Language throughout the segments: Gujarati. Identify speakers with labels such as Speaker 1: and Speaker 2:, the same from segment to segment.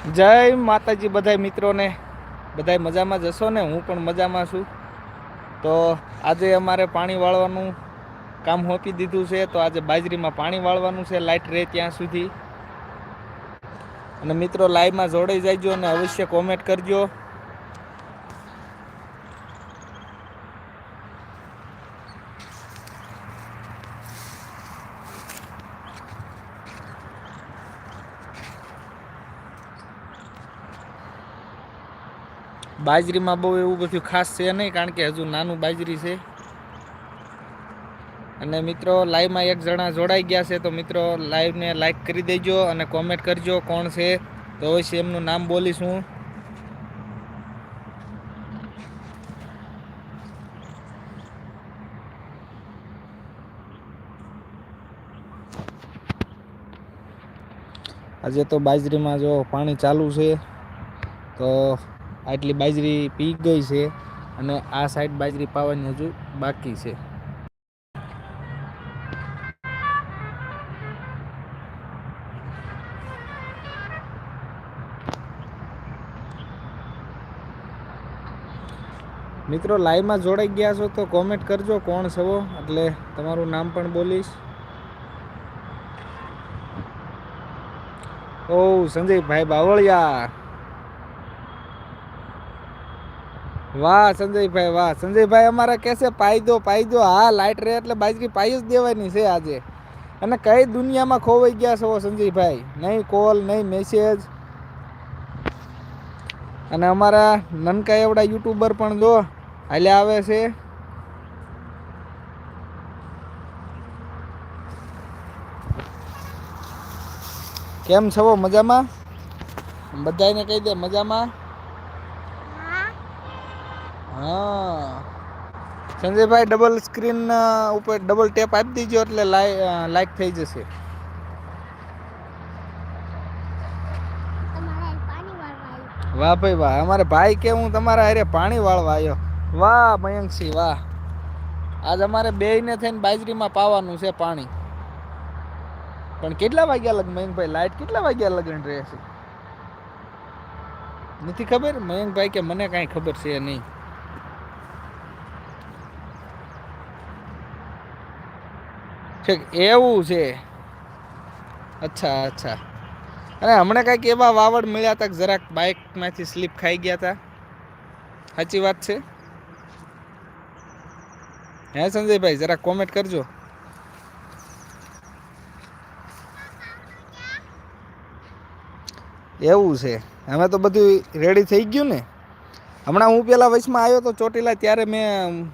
Speaker 1: જય માતાજી બધા મિત્રોને. બધા મજામાં જશો ને? હું પણ મજામાં છું. તો આજે અમારે પાણી વાળવાનું કામ હોપી દીધું છે. તો આજે બાજરીમાં પાણી વાળવાનું છે. લાઇટ રહે ત્યાં સુધી. અને મિત્રો લાઈવમાં જોડાઈ જાયજો અને અવશ્ય કોમેન્ટ કરજો. બાજરીમાં બહુ એવું બધું ખાસ છે નહીં, કારણ કે હજુ નાનું બાજરી છે. અને મિત્રો લાઈવમાં એક જણા જોડાઈ ગયા છે, તો મિત્રો લાઈવને લાઈક કરી દેજો અને કોમેન્ટ કરજો કોણ છે. તો અવશ્ય એમનું નામ બોલીશું. આજે તો બાજરીમાં જો પાણી ચાલુ છે, તો આટલી બાજરી પી ગઈ છે અને આ સાઈડ બાજરી પાવાની હજુ બાકી છે. મિત્રો, લાઈવમાં જોડાઈ ગયા છો તો કોમેન્ટ કરજો કોણ છો એટલે તમારું નામ પણ બોલીશ. ઓ, સંજયભાઈ બાવળિયા. વાહ, સંજયભાઈ વાહ. સંજયભાઈ અમારા કહેશે પાયદો પાયદો. હા લાઇટ રહે એટલે બાજરી પાઈ જ દેવાની છે આજે. અને કઈ દુનિયામાં ખોવાઈ ગયા છો સંજયભાઈ? નહીં કોલ, નહીં મેસેજ અને અમારા નનકા એવડા યુટ્યુબર પણ જો હાલ્યા આવે છે. કેમ છો? મજામાં? બધાને કહી દે, મજામાં? હા. સંજયભાઈ ડબલ સ્ક્રીન ઉપર ડબલ ટેપ આપી દીજો એટલે લાઈક થઈ જશે. વાહ ભાઈ વાહ, અમારે ભાઈ કે હું તમારા હારે પાણી વાળવા આવ્યો વાહ, મયંકસિંહ, વાહ. આજ અમારે બેયને થઈને બાજરીમાં પાવાનું છે પાણી. પણ કેટલા વાગ્યા લગ, મયંકભાઈ, લાઈટ કેટલા વાગ્યા લગન રહેશે નથી ખબર? મયંકભાઈ કે મને કાંઈ ખબર છે નહીં. ઠીક એવું છે. અચ્છા અચ્છા. અને હમણાં કાંઈક એવા વાવડ મળ્યા હતા જરાક બાઇકમાંથી સ્લીપ ખાઈ ગયા હતા. સાચી વાત છે? હે સંજયભાઈ, જરાક કોમેન્ટ કરજો. એવું છે. હવે તો બધું રેડી થઈ ગયું ને. હમણાં હું પેલા વયસમાં આવ્યો તો ચોટીલા, ત્યારે મેં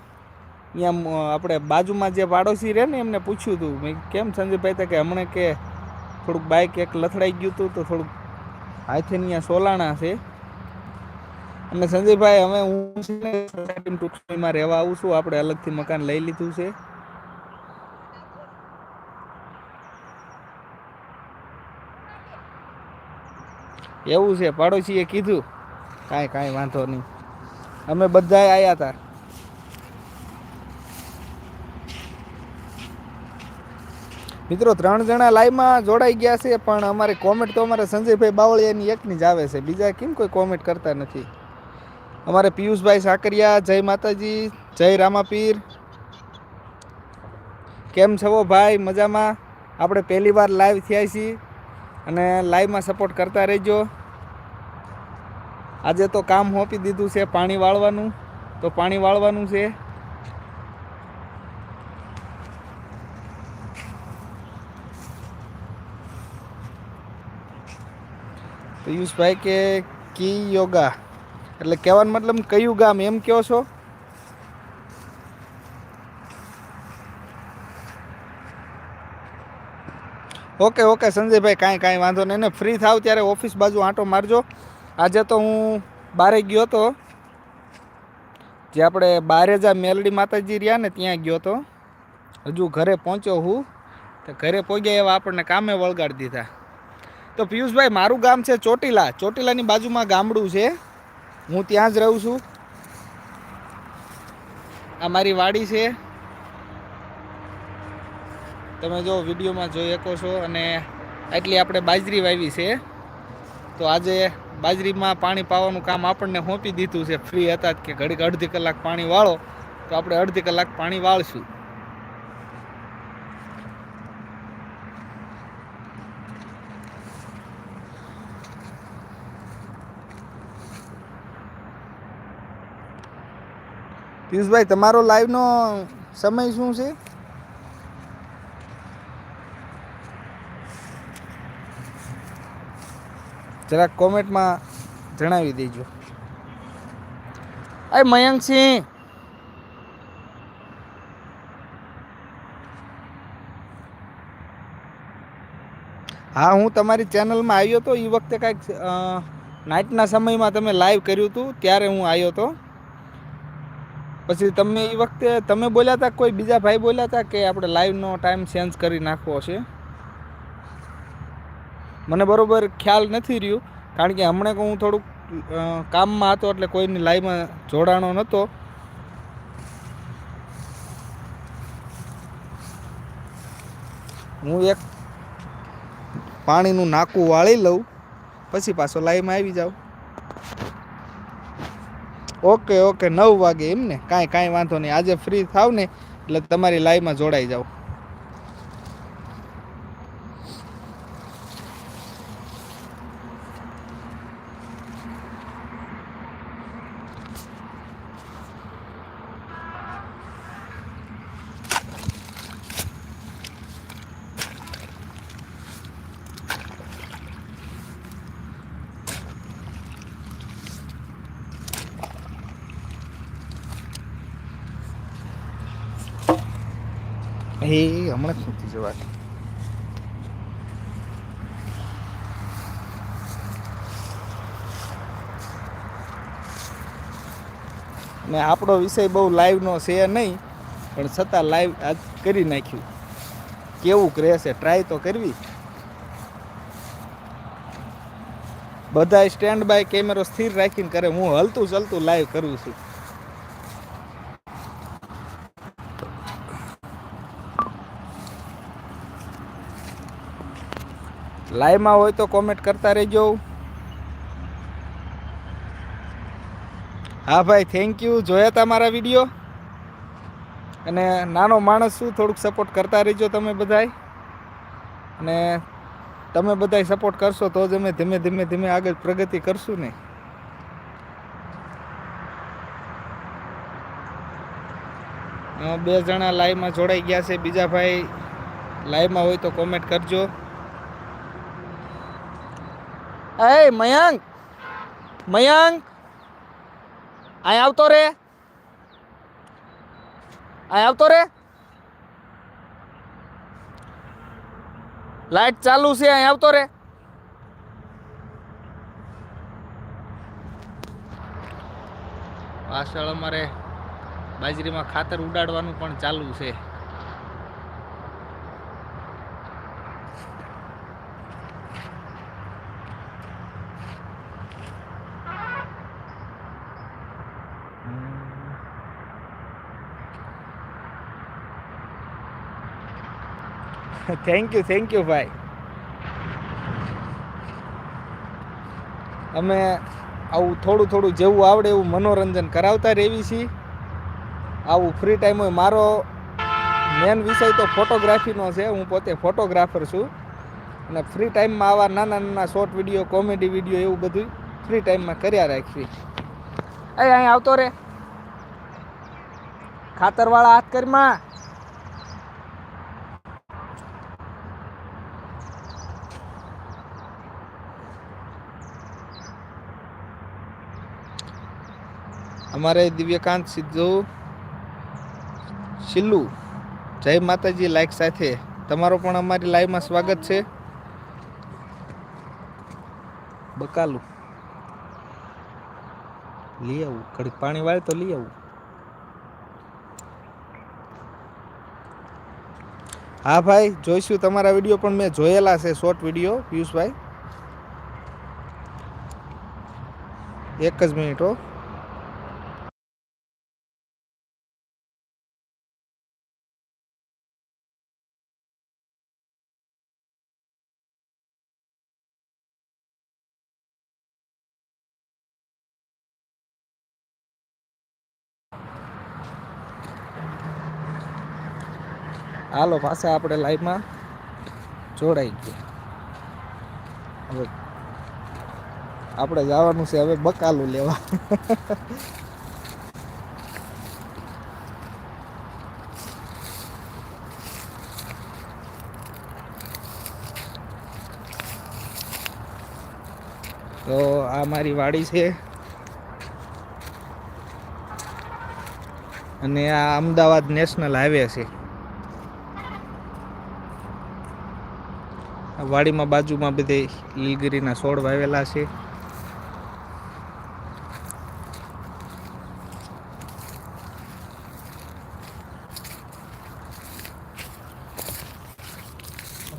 Speaker 1: અહીંયા આપણે બાજુમાં જે પાડોશી રહે ને એમને પૂછ્યું હતું મેં કેમ સંજયભાઈ તો કે હમણાં કે થોડુંક બાઇક એક લથડાઈ ગયું હતું તો થોડુંક હાથે અહીંયા સોલાણા છે. અને સંજયભાઈ, હવે હું છે ને ટૂંક સમયમાં રહેવા આવું છું. આપણે અલગથી મકાન લઈ લીધું છે. એવું છે, પાડોશીએ કીધું. કાંઈ કાંઈ વાંધો નહીં. અમે બધાએ આવ્યા હતા મિત્રો, ત્રણ જણા લાઈવમાં જોડાઈ ગયા છે, પણ અમારી કોમેન્ટ તો અમારે સંજયભાઈ બાવળિયાની એકની જ આવે છે. બીજા કેમ કોઈ કોમેન્ટ કરતા નથી? અમારે પિયુષભાઈ સાકરિયા, જય માતાજી, જય રામાપીર. કેમ છો ભાઈ? મજામાં? આપણે પહેલી વાર લાઈવ થયા છીએ અને લાઈવમાં સપોર્ટ કરતા રહેજો. આજે તો કામ હોપી દીધું છે પાણી વાળવાનું. તો પાણી વાળવાનું છે. પિયુષભાઈ કે કી યોગા? એટલે કહેવાનો મતલબ કયું ગામ? એમ કહો છો? ઓકે ઓકે, સંજયભાઈ, કાંઈ કાંઈ વાંધો નહીં. ને ફ્રી થાવ ત્યારે ઓફિસ બાજુ આંટો મારજો. આજે તો હું બારે ગયો હતો જે આપણે બારેજા મેલડી માતાજી રહ્યા ને ત્યાં ગયો હતો હજુ ઘરે પહોંચ્યો હું. તો ઘરે પહોંચ્યા એવા આપણને કામે વળગાડી દીધા. તો પિયુષભાઈ, મારું ગામ છે ચોટીલા. ચોટીલાની બાજુમાં ગામડું છે. હું ત્યાં જ રહું છું. આ મારી વાડી છે. તમે જો વિડીયોમાં જોઈ શકો છો અને આટલી આપણે બાજરી વાવી છે. તો આજે બાજરીમાં પાણી પાવાનું કામ આપણને સોંપી દીધું છે. ફ્રી હતા કે ઘડીક અડધી કલાક પાણી વાળો. તો આપણે અડધી કલાક પાણી વાળશું. પિયુષભાઈ, તમારો લાઈવનો સમય શું છે? જરાક કોમેન્ટમાં જણાવી દેજો. અરે મયંકસિંહ હા, હું તમારી ચેનલમાં આવ્યો હતો એ વખતે કાંઈક નાઇટના સમયમાં તમે લાઈવ કર્યું હતું, ત્યારે હું આવ્યો હતો પછી તમે એ વખતે, તમે બોલ્યા હતા કોઈ બીજા ભાઈ બોલ્યા હતા કે આપણે લાઈવનો ટાઈમ ચેન્જ કરી નાખવો છે? મને બરાબર ખ્યાલ નથી રહ્યું, કારણ કે હમણાં હું થોડુંક કામમાં હતો એટલે કોઈની લાઈવમાં જોડાણો નહોતો હું એક પાણીનું નાકું વાળી લઉં, પછી પાછો લાઈવમાં આવી જાઉં. ઓકે ઓકે, નવ વાગે એમ ને? કાંઈ કાંઈ વાંધો નહીં. આજે ફ્રી થાવ ને, એટલે તમારી લાઈવમાં જોડાઈ જાઓ. એ હમણાં જ નથી જવાતી ને આપણો વિષય બહુ લાઈવનો છે નહીં, પણ છતાં લાઈવ આજ કરી નાખ્યું. કેવું રહેશે? ટ્રાય તો કરવી. બધા સ્ટેન્ડ બાય કેમેરો સ્થિર રાખીને કરે. હું હલતું ચલતું લાઈવ કરું છું. લાઈવમાં હોય તો કોમેન્ટ કરતા રહેજો. હા ભાઈ થેન્ક યુ જોયા હતા મારા વીડિયો અને નાનો માણસ શું થોડુંક સપોર્ટ કરતા રહેજો તમે બધાય. અને તમે બધાય સપોર્ટ કરશો તો જ અમે ધીમે ધીમે ધીમે આગળ પ્રગતિ કરશું ને. બે જણા લાઈવમાં જોડાઈ ગયા છે. બીજા ભાઈ લાઈવમાં હોય તો કોમેન્ટ કરજો. એ મયંક! મયંક! અહીં આવતો રે. અહીં આવતો રે. લાઈટ ચાલુ છે અહીં આવતો રે. પાછળ અમારે બાજરીમાં ખાતર ઉડાડવાનું પણ ચાલુ છે. થેન્ક યુ થેન્ક યુ ભાઈ. અમે આવું થોડું થોડું જેવું આવડે એવું મનોરંજન કરાવતા રહેવી છીએ. આવું ફ્રી ટાઈમ હોય મારો મેન વિષય તો ફોટોગ્રાફીનો છે. હું પોતે ફોટોગ્રાફર છું. અને ફ્રી ટાઈમમાં આવા નાના નાના શોર્ટ વીડિયો કોમેડી વીડિયો એવું બધું ફ્રી ટાઈમમાં કર્યા રાખવી અહીં અહીં આવતો રે. ખાતરવાળા હાથ કરીમાં અમારે દિવ્યકાંત સિદ્ધુ, શિલ્લુ, જય માતાજી લાઈક સાથે. તમારો પણ અમારી લાઈવમાં સ્વાગત છે. બકાલું. લઈ આવું. ઘડીક પાણી વાળે તો લઈ આવું. હા ભાઈ, જોઈશું. તમારા વીડિયો પણ મેં જોયેલા છે શોર્ટ વીડિયો પિયુષભાઈ. એક જ મિનિટ હો. હાલો, પાછા આપણે લાઈવમાં જોડાઈ ગયા. હવે આપણે જવાનું છે, હવે બકાલું લેવા. તો આ મારી વાડી છે. અને આ અમદાવાદ નેશનલ હાઈવે છે. વાડીમાં બાજુમાં બધે લીલગીરીના છોડ વાવેલા છે.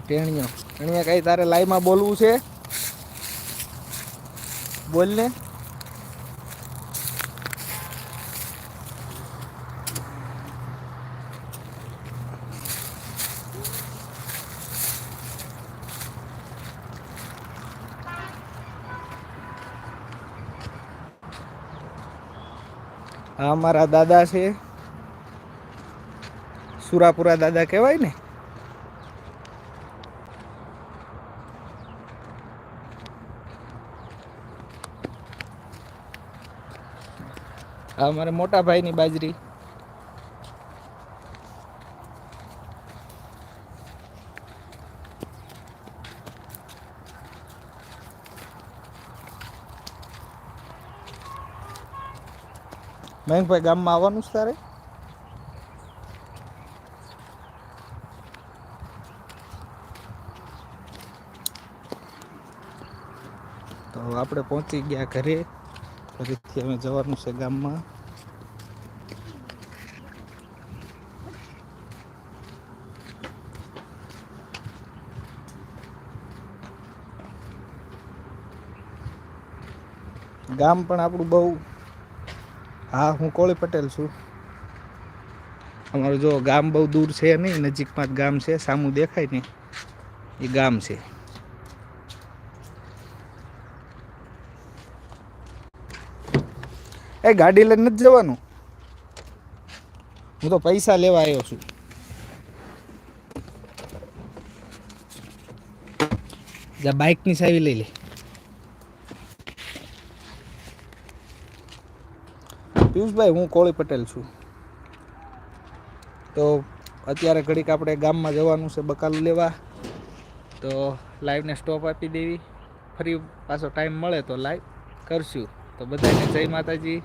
Speaker 1: ટેણીઓ. ટેણીયા કઈ તારે લાઈવમાં બોલવું છે? બોલ ને. આ અમારા દાદા છે. સુરાપુરા દાદા કહેવાય ને? આ અમારા મોટા ભાઈની બાજરી. મયંકભાઈ ગામમાં આવવાનું છે તારે? તો આપણે પહોંચી ગયા ઘરે. ફરીથી અમે જવાનું છે ગામમાં. ગામ પણ આપણું બહુ હા, હું કોળી પટેલ છું. અમારું જો ગામ બહુ દૂર છે નહીં, નજીકમાં જ ગામ છે, સામું દેખાય ને એ ગામ છે. એ ગાડી લઈને નથી જવાનું. હું તો પૈસા લેવા આવ્યો છું. જા, બાઇકની સાવી લઈ લે. પિયુષભાઈ, હું કોળી પટેલ છું. તો અત્યારે ઘડીક આપણે ગામમાં જવાનું છે બકાલું લેવા. તો લાઈવને સ્ટોપ આપી દેવી. ફરી પાછો ટાઈમ મળે તો લાઈવ કરશું. તો બધાને જય માતાજી.